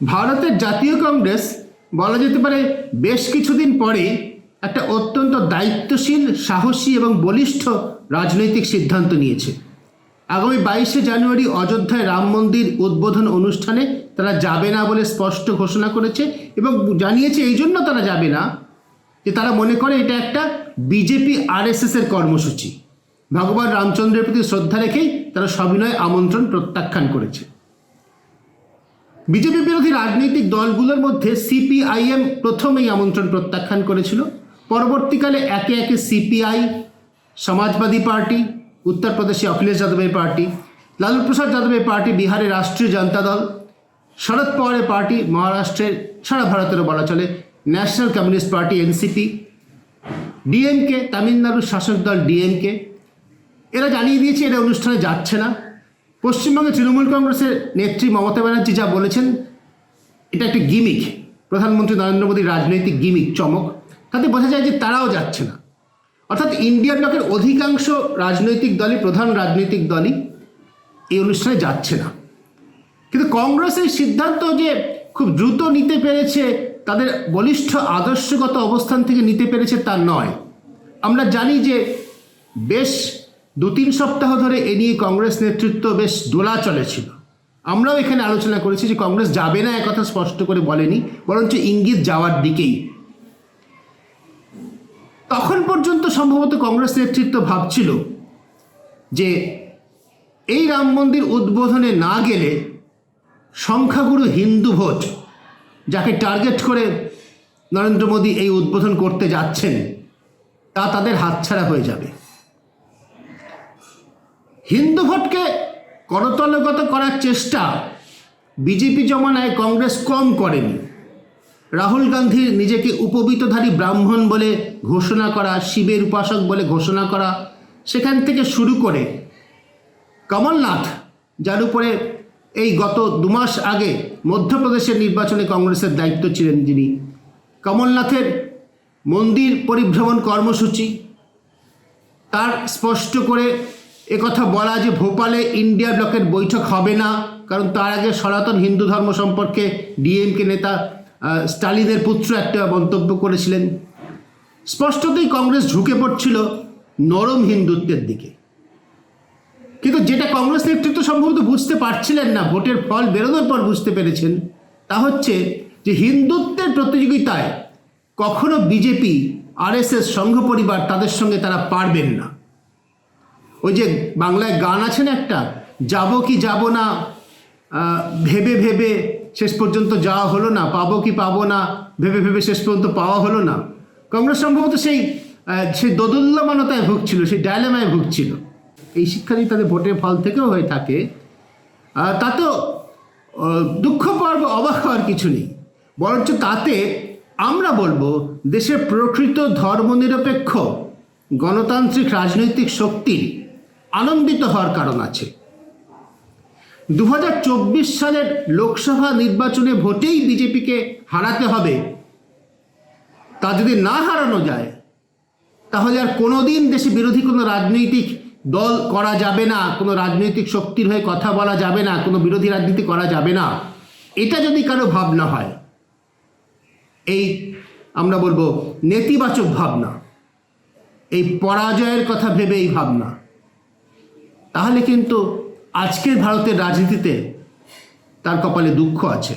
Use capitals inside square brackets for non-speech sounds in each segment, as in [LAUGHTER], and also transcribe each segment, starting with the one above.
ভারতের জাতীয় কংগ্রেস, বলা যেতে পারে, বেশ কিছুদিন পরে একটা অত্যন্ত দায়িত্বশীল, সাহসী এবং বলিষ্ঠ রাজনৈতিক সিদ্ধান্ত নিয়েছে। আগামী বাইশে জানুয়ারি অযোধ্যায় রাম মন্দির উদ্বোধন অনুষ্ঠানে তারা যাবে না বলে স্পষ্ট ঘোষণা করেছে এবং জানিয়েছে এই জন্য তারা যাবে না যে তারা মনে করে এটা একটা বিজেপি আরএসএস এর কর্মসূচি। ভগবান রামচন্দ্রের প্রতি শ্রদ্ধা রেখেই তারা সবিনয় আমন্ত্রণ প্রত্যাখ্যান করেছে। বিজেপি বিরোধী রাজনৈতিক দলগুলোর মধ্যে সিপিআইএম প্রথমেই আমন্ত্রণ প্রত্যাখ্যান করেছিল। পরবর্তীকালে একে একে সিপিআই, সমাজবাদী পার্টি, উত্তরপ্রদেশে অখিলেশ যাদবের পার্টি লালু প্রসাদ যাদবের পার্টি বিহারের রাষ্ট্রীয় জনতা দল শরদ পাওয়ারের পার্টি মহারাষ্ট্রের সারা ভারতেরও বলা চলে, national communist party, NCP, DMK, তামিলনাড়ুর শাসক দল ডিএমকে। এরা জানিয়ে দিয়েছে এরা অনুষ্ঠানে যাচ্ছে না। পশ্চিমবঙ্গে তৃণমূল কংগ্রেসের নেত্রী মমতা ব্যানার্জি যা বলেছেন, এটা একটা গিমিক। প্রধানমন্ত্রী নরেন্দ্র মোদীর রাজনৈতিক গিমিক চমক। তাতে বোঝা যায় যে তারাও যাচ্ছে না। অর্থাৎ ইন্ডিয়ান ব্লকের অধিকাংশ রাজনৈতিক দলই, প্রধান রাজনৈতিক দলই এই অনুষ্ঠানে যাচ্ছে না। কিন্তু কংগ্রেসের সিদ্ধান্ত যে খুব দ্রুত নিতে পেরেছে, তাদের বলিষ্ঠ আদর্শগত অবস্থান থেকে নিতে পেরেছে তা নয়। আমরা জানি যে বেশ দু তিন সপ্তাহ ধরে এ নিয়ে কংগ্রেস নেতৃত্ব বেশ দোলা চলেছিল আমরাও এখানে আলোচনা করেছি যে কংগ্রেস যাবে না একথা স্পষ্ট করে বলেনি, বরঞ্চ ইঙ্গিত যাওয়ার দিকেই। তখন পর্যন্ত সম্ভবত কংগ্রেস নেতৃত্ব ভাবছিল যে এই রাম মন্দির উদ্বোধনে না গেলে সংখ্যাগুরু হিন্দু ভোট, যাকে টার্গেট করে নরেন্দ্র মোদী এই উদ্বোধন করতে যাচ্ছেন, তা তাদের হাতছাড়া হয়ে যাবে। হিন্দু ভোটকে করতলগত করার চেষ্টা বিজেপি জমানায় কংগ্রেস কম করেনি। রাহুল গান্ধীর নিজেকে উপবিতধারী ব্রাহ্মণ বলে ঘোষণা করা, শিবের উপাসক বলে ঘোষণা করা, সেখান থেকে শুরু করে কমলনাথ, যার উপরে এই গত দুমাস আগে মধ্যপ্রদেশের নির্বাচনে কংগ্রেসের দায়িত্ব ছিলেন যিনি। কমলনাথের মন্দির পরিভ্রমণ কর্মসূচি, তার স্পষ্ট করে একথা বলা যে ভোপালে ইন্ডিয়া ব্লকের বৈঠক হবে না, কারণ তার আগে সনাতন হিন্দু ধর্ম সম্পর্কে ডিএমকে নেতা স্টালিনের পুত্র একটা মন্তব্য করেছিলেন। স্পষ্টতই কংগ্রেস ঝুঁকে পড়ছিল নরম হিন্দুত্বের দিকে। কিন্তু যেটা কংগ্রেস নেতৃত্ব সম্ভবত বুঝতে পারছিলেন না, ভোটের ফল বেরোনোর পর বুঝতে পেরেছেন, তা হচ্ছে যে হিন্দুত্বের প্রতিযোগিতায় কখনো বিজেপি, আরএসএস সংঘ পরিবার তাদের সঙ্গে তারা পারবেন না। ওই যে বাংলায় গান আছে না একটা যাব কি যাব না ভেবে ভেবে শেষ পর্যন্ত যাওয়া হলো না পাবো কি পাবো না ভেবে ভেবে শেষ পর্যন্ত পাওয়া হলো না। কংগ্রেস সম্ভবত সেই সেই দোদুল্যমানতায় ভুগছিল সেই ডায়লেমায় ভুগছিল। এই শিক্ষা যদি তাদের ভোটের ফল থেকেও হয়ে থাকে আহ, দুঃখ পাওয়ার বা অবাক হওয়ার কিছু নেই। বরঞ্চ তাতে আমরা বলব দেশের প্রকৃত ধর্মনিরপেক্ষ গণতান্ত্রিক রাজনৈতিক শক্তির আনন্দিত হওয়ার কারণ আছে। দু হাজার চব্বিশ সালের লোকসভা নির্বাচনে ভোটেই বিজেপিকে হারাতে হবে। তা যদি না হারানো যায়, তাহলে আর কোনোদিন দেশে বিরোধী কোনো রাজনৈতিক দল করা যাবে না, কোনো রাজনৈতিক শক্তির হয়ে কথা বলা যাবে না, কোনো বিরোধী রাজনীতি করা যাবে না। এটা যদি কারও ভাবনা হয়, এই আমরা বলব নেতিবাচক ভাবনা, এই পরাজয়ের কথা ভেবে এই ভাবনা। তাহলে কিন্তু আজকের ভারতের রাজনীতিতে তার কপালে দুঃখ আছে।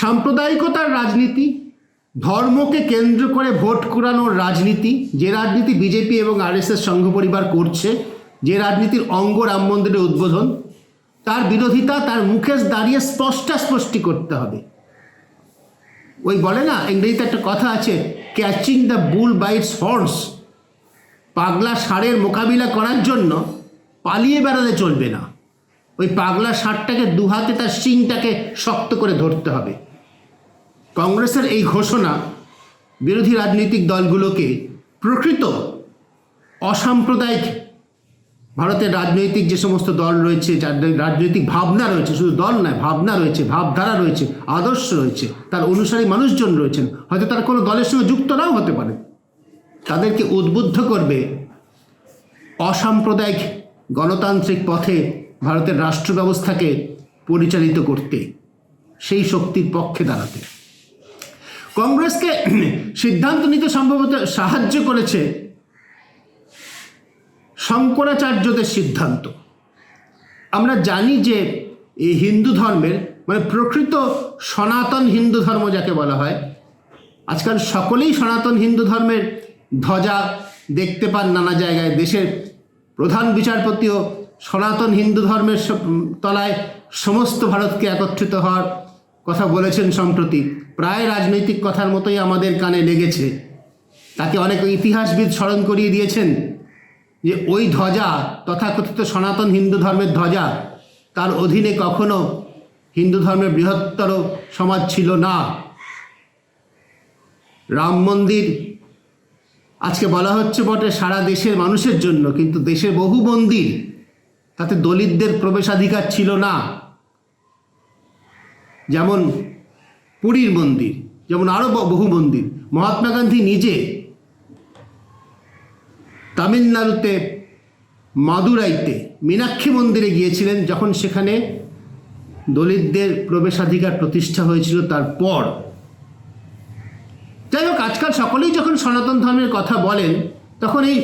সাম্প্রদায়িকতার রাজনীতি, ধর্মকে কেন্দ্র করে ভোট কুড়ানোর রাজনীতি, যে রাজনীতি বিজেপি এবং আরএসএস সংঘ পরিবার করছে, যে রাজনীতির অঙ্গ রাম মন্দিরের উদ্বোধন, তার বিরোধিতা, তার মুখে দাঁড়িয়ে স্পষ্টাস্পষ্টি করতে হবে। ওই বলে না, ইংরেজিতে একটা কথা আছে catching the bull bites horse পাগলা ষাঁড়ের মোকাবিলা করার জন্য পালিয়ে বেড়াতে চলবে না। ওই পাগলা ষাঁড়টাকে দু হাতে তার শিংটাকে শক্ত করে ধরতে হবে। কংগ্রেসের এই ঘোষণা বিরোধী রাজনৈতিক দলগুলোকে প্রকৃত অসাম্প্রদায়িক ভারতের রাজনৈতিক যে সমস্ত দল রয়েছে, যার রাজনৈতিক ভাবনা রয়েছে, শুধু দল নয়, ভাবনা রয়েছে, ভাবধারা রয়েছে, আদর্শ রয়েছে, তার অনুসারী মানুষজন রয়েছেন। হয়তো তারা কোনো দলের সঙ্গে যুক্ত নাও হতে পারে। তাদেরকে উদ্বুদ্ধ করবে অসাম্প্রদায়িক গণতান্ত্রিক পথে ভারতের রাষ্ট্র ব্যবস্থাকে পরিচালিত করতে, সেই শক্তির পক্ষে দাঁড়াতে। কংগ্রেসকে [CLEARS THROAT] সিদ্ধান্ত নিতে সম্ভবত সাহায্য করেছে শঙ্করাচার্যদের সিদ্ধান্ত। আমরা জানি যে এই হিন্দু ধর্মের মানে প্রকৃত সনাতন হিন্দু ধর্ম যাকে বলা হয়, আজকাল সকলেই সনাতন হিন্দু ধর্মের ধ্বজা দেখতে পান নানা জায়গায়। দেশের প্রধান বিচারপতিও সনাতন হিন্দু ধর্মের তলায় সমস্ত ভারতকে একত্রিত হওয়ার কথা বলেছেন সম্প্রতি। প্রায় রাজনৈতিক কথার মতোই আমাদের কানে লেগেছে। তাকে অনেক ইতিহাসবিদ স্মরণ করিয়ে দিয়েছেন যে ওই ধ্বজা, তথাকথিত সনাতন হিন্দু ধর্মের ধ্বজা, তার অধীনে কখনো হিন্দু ধর্মের বৃহত্তর সমাজ ছিল না। রাম মন্দির আজকে বলা হচ্ছে বটে সারা দেশের মানুষের জন্য, কিন্তু দেশের বহু মন্দির, তাতে দলিতদের প্রবেশাধিকার ছিল না। যেমন পুরীর মন্দির, যেমন আরও বহু মন্দির। মহাত্মা গান্ধী নিজে তামিলনাড়ুতে মাদুরাইতে মীনাক্ষী মন্দিরে গিয়েছিলেন, যখন সেখানে দলিতদের প্রবেশাধিকার প্রতিষ্ঠা হয়েছিল। তারপর আজকাল সকলেই যখন সনাতন ধর্মের কথা বলেন, তখন এই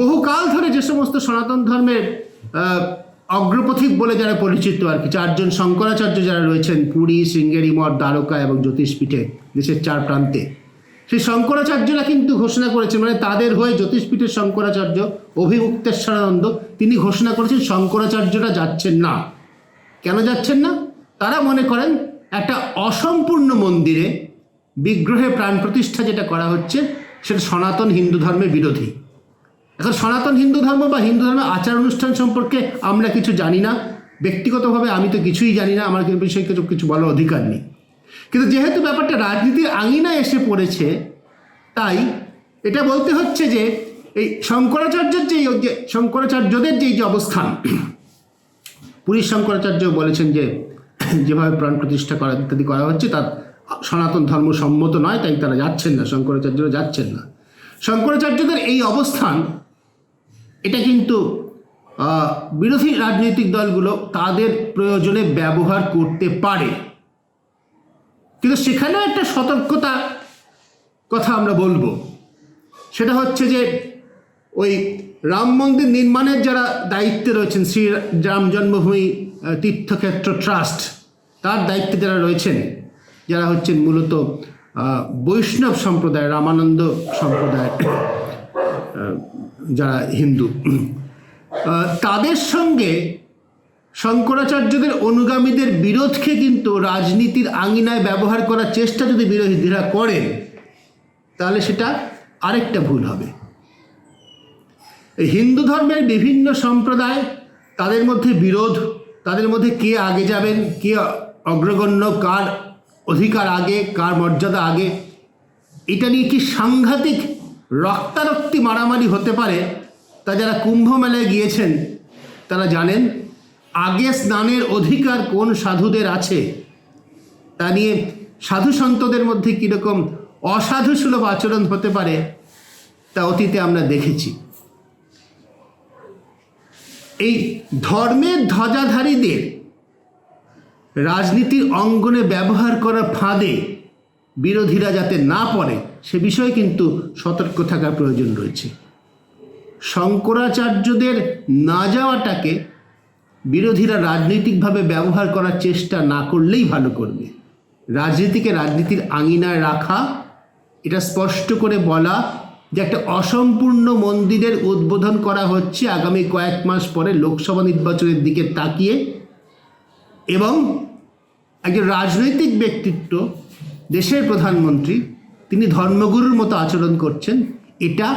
বহুকাল ধরে যে সমস্ত সনাতন ধর্মের অগ্রপথিক বলে যারা পরিচিত আর কি, চারজন শঙ্করাচার্য যারা রয়েছেন, পুরী, শৃঙ্গেরি মঠ, দ্বারকা এবং জ্যোতিষপীঠে, দেশের চার প্রান্তে, সেই শঙ্করাচার্যরা কিন্তু ঘোষণা করেছেন মানে তাদের হয়ে জ্যোতিষপীঠের শঙ্করাচার্য অভিমুক্তেশ্বরানন্দ তিনি ঘোষণা করেছেন শঙ্করাচার্যরা যাচ্ছেন না। কেন যাচ্ছেন না? তারা মনে করেন একটা অসম্পূর্ণ মন্দিরে বিগ্রহে প্রাণ প্রতিষ্ঠা যেটা করা হচ্ছে, সেটা সনাতন হিন্দু ধর্মের বিরোধী। এখন সনাতন হিন্দু ধর্ম বা হিন্দু ধর্মের আচার অনুষ্ঠান সম্পর্কে আমরা কিছু জানি না। ব্যক্তিগতভাবে আমি তো কিছুই জানি না, আমার বিষয়ে কিছু কিছু বলার অধিকার নেই। কিন্তু যেহেতু ব্যাপারটা রাজনীতির আঙিনায় এসে পড়েছে, তাই এটা বলতে হচ্ছে যে, এই শঙ্করাচার্যের যে যে শঙ্করাচার্যদের যে যে অবস্থান পুরীর শঙ্করাচার্য বলেছেন যে, যেভাবে প্রাণ প্রতিষ্ঠা করা ইত্যাদি করা হচ্ছে, তার সনাতন ধর্ম সম্মত নয়, তাই তারা যাচ্ছেন না, শঙ্করাচার্যরা যাচ্ছেন না। শঙ্করাচার্যদের এই অবস্থান, এটা কিন্তু বিরোধী রাজনৈতিক দলগুলো তাদের প্রয়োজনে ব্যবহার করতে পারে। কিন্তু সেখানেও একটা সতর্কতা কথা আমরা বলব। সেটা হচ্ছে যে, ওই রাম মন্দির নির্মাণের যারা দায়িত্বে রয়েছেন শ্রী রাম জন্মভূমি তীর্থক্ষেত্র ট্রাস্ট, তার দায়িত্বে যারা রয়েছেন যারা হচ্ছেন মূলত বৈষ্ণব সম্প্রদায়, রামানন্দ সম্প্রদায় যারা হিন্দু তাদের সঙ্গে শঙ্করাচার্যদের অনুগামীদের বিরোধকে কিন্তু রাজনীতির আঙিনায় ব্যবহার করার চেষ্টা যদি বিরোধীরা করেন তাহলে সেটা আরেকটা ভুল হবে। হিন্দু ধর্মের বিভিন্ন সম্প্রদায় তাদের মধ্যে বিরোধ, তাদের মধ্যে কে আগে যাবেন, কে অগ্রগণ্য, কার অধিকার আগে, কার মর্যাদা আগে, এটা নিয়ে কি সাংঘাতিক রক্তারক্তি মারামারি হতে পারে? তা যারা কুম্ভ মেলায় গিয়েছেন, তারা জানেন, আগে স্নানের অধিকার কোন সাধুদের আছে? তা নিয়ে সাধু সন্তদের মধ্যে কীরকম অসাধু সুলভ আচরণ হতে পারে, তা অতীতে আমরা দেখেছি। এই ধর্মের ধ্বজাধারীদের রাজনীতির অঙ্গনে ব্যবহার করার ফাঁদে বিরোধীরা যাতে না পড়ে, সে বিষয়ে কিন্তু সতর্ক থাকার প্রয়োজন রয়েছে। শঙ্করাচার্যদের না যাওয়াটাকে বিরোধীরা রাজনৈতিকভাবে ব্যবহার করার চেষ্টা না করলেই ভালো করবে। রাজনীতিকে রাজনীতির আঙিনায় রাখা, এটা স্পষ্ট করে বলা যে একটা অসম্পূর্ণ মন্দিরের উদ্বোধন করা হচ্ছে আগামী কয়েক মাস পরে লোকসভা নির্বাচনের দিকে তাকিয়ে। এবং একজন রাজনৈতিক ব্যক্তিত্ব, দেশের প্রধানমন্ত্রী, তিনি ধর্মগুরুর মতো আচরণ করছেন, এটা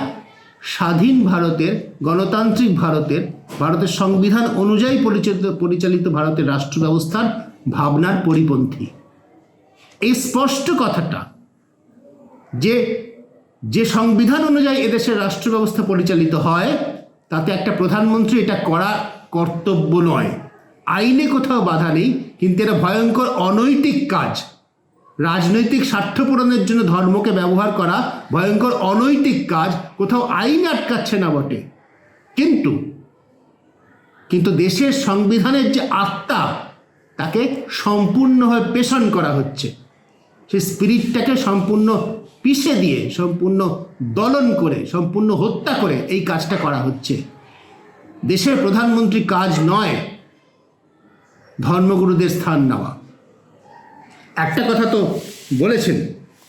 স্বাধীন ভারতের, গণতান্ত্রিক ভারতের ভারতের সংবিধান অনুযায়ী পরিচালিত পরিচালিত ভারতের রাষ্ট্র ব্যবস্থার ভাবনার পরিপন্থী। এই স্পষ্ট কথাটা যে যে সংবিধান অনুযায়ী এদেশের রাষ্ট্র ব্যবস্থা পরিচালিত হয়, তাতে একটা প্রধানমন্ত্রী এটা করা কর্তব্য নয়। আইনে কোথাও বাধা নেই, কিন্তু এটা ভয়ঙ্কর অনৈতিক কাজ। রাজনৈতিক স্বার্থ পূরণের জন্য ধর্মকে ব্যবহার করা ভয়ঙ্কর অনৈতিক কাজ, কোথাও আইন আটকাচ্ছে না বটে। কিন্তু কিন্তু দেশের সংবিধানের যে আত্মা, তাকে সম্পূর্ণভাবে পেষণ করা হচ্ছে। সেই স্পিরিটটাকে সম্পূর্ণ পিষে দিয়ে, সম্পূর্ণ দলন করে, সম্পূর্ণ হত্যা করে এই কাজটা করা হচ্ছে। দেশের প্রধানমন্ত্রী কাজ নয় ধর্মগুরুদের স্থান নেওয়া। একটা কথা তো বলেছেন,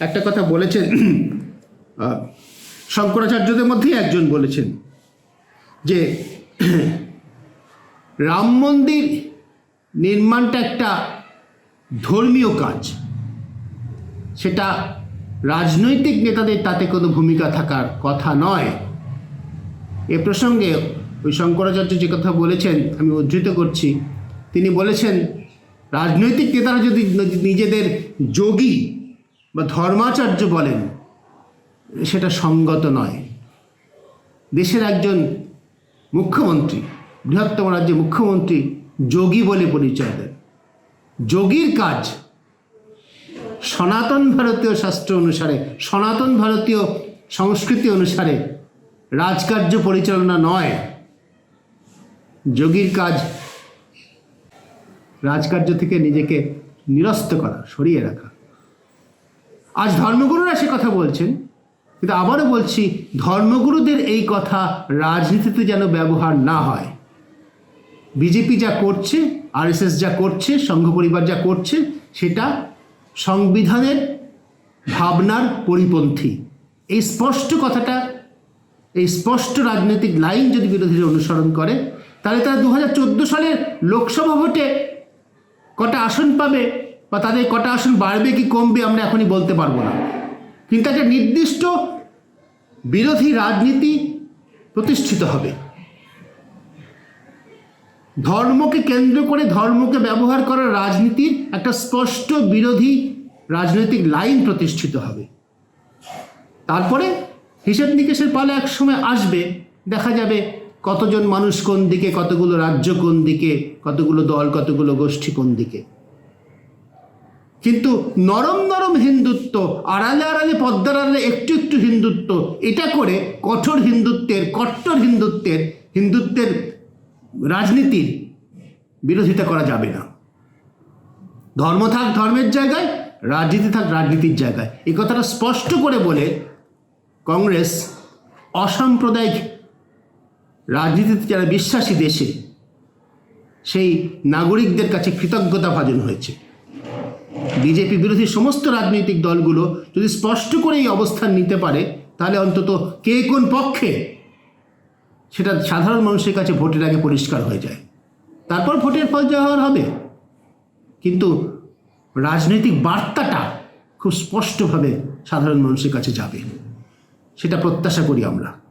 একটা কথা বলেছেন [CLEARS THROAT] শঙ্করাচার্যদের মধ্যেই একজন বলেছেন যে, [CLEARS THROAT] রাম মন্দির নির্মাণটা একটা ধর্মীয় কাজ। সেটা রাজনৈতিক নেতাদের তাতে কোনো ভূমিকা থাকার কথা নয়। এ প্রসঙ্গে ওই শঙ্করাচার্য যে কথা বলেছেন, আমি উদ্ধৃত করছি। তিনি বলেছেন, রাজনৈতিক নেতারা যদি নিজেদের যোগী বা ধর্মাচার্য বলেন, সেটা সঙ্গত নয়। দেশের একজন মুখ্যমন্ত্রী, বৃহত্তম রাজ্যের মুখ্যমন্ত্রী যোগী বলে পরিচয় দেন। যোগীর কাজ সনাতন ভারতীয় শাস্ত্র অনুসারে, সনাতন ভারতীয় সংস্কৃতি অনুসারে রাজকার্য পরিচালনা নয়। যোগীর কাজ রাজকার্য থেকে নিজেকে নিরস্ত করা, সরিয়ে রাখা। আজ ধর্মগুরুরা সে কথা বলছেন, কিন্তু আবারও বলছি, ধর্মগুরুদের এই কথা রাজনীতিতে যেন ব্যবহার না হয়। বিজেপি যা করছে, আরএসএস যা করছে, সংঘ পরিবার যা করছে, সেটা সংবিধানের ভাবনার পরিপন্থী। এই স্পষ্ট কথাটা, এই স্পষ্ট রাজনৈতিক লাইন যদি বিরোধীরা অনুসরণ করে, তাহলে তারা দু হাজার চোদ্দ সালের লোকসভা ভোটে কটা আসন পাবে বা তাদের কটা আসন বাড়বে কি কমবে আমরা এখনই বলতে পারব না। কিন্তু একটা নির্দিষ্ট বিরোধী রাজনীতি প্রতিষ্ঠিত হবে। ধর্মকে কেন্দ্র করে ধর্মকে ব্যবহার করার রাজনীতির একটা স্পষ্ট বিরোধী রাজনৈতিক লাইন প্রতিষ্ঠিত হবে। তারপরে হিসেব নিকেশের পালা এক সময় আসবে, দেখা যাবে কতজন মানুষ কোন দিকে, কতগুলো রাজ্য কোন দিকে, কতগুলো দল, কতগুলো গোষ্ঠী কোন দিকে? কিন্তু নরম নরম হিন্দুত্ব, আড়ালে আড়ালে, পদ্মার আড়ালে একটু একটু হিন্দুত্ব, এটা করে কঠোর হিন্দুত্বের, কট্টর হিন্দুত্বের হিন্দুত্বের রাজনীতির বিরোধিতা করা যাবে না। ধর্ম থাক ধর্মের জায়গায়, রাজনীতি থাক রাজনীতির জায়গায়। এই কথাটা স্পষ্ট করে বলে কংগ্রেস অসাম্প্রদায়িক রাজনীতিতে যারা বিশ্বাসী দেশে, সেই নাগরিকদের কাছে কৃতজ্ঞতা ভাজন হয়েছে। বিজেপি বিরোধী সমস্ত রাজনৈতিক দলগুলো যদি স্পষ্ট করে এই অবস্থান নিতে পারে, তাহলে অন্তত কে কোন পক্ষে সেটা সাধারণ মানুষের কাছে ভোটের আগে পরিষ্কার হয়ে যায়। তারপর ভোটের ফল যা হওয়ার হবে। কিন্তু রাজনৈতিক বার্তাটা খুব স্পষ্টভাবে সাধারণ মানুষের কাছে যাবে। সেটা প্রত্যাশা করি আমরা।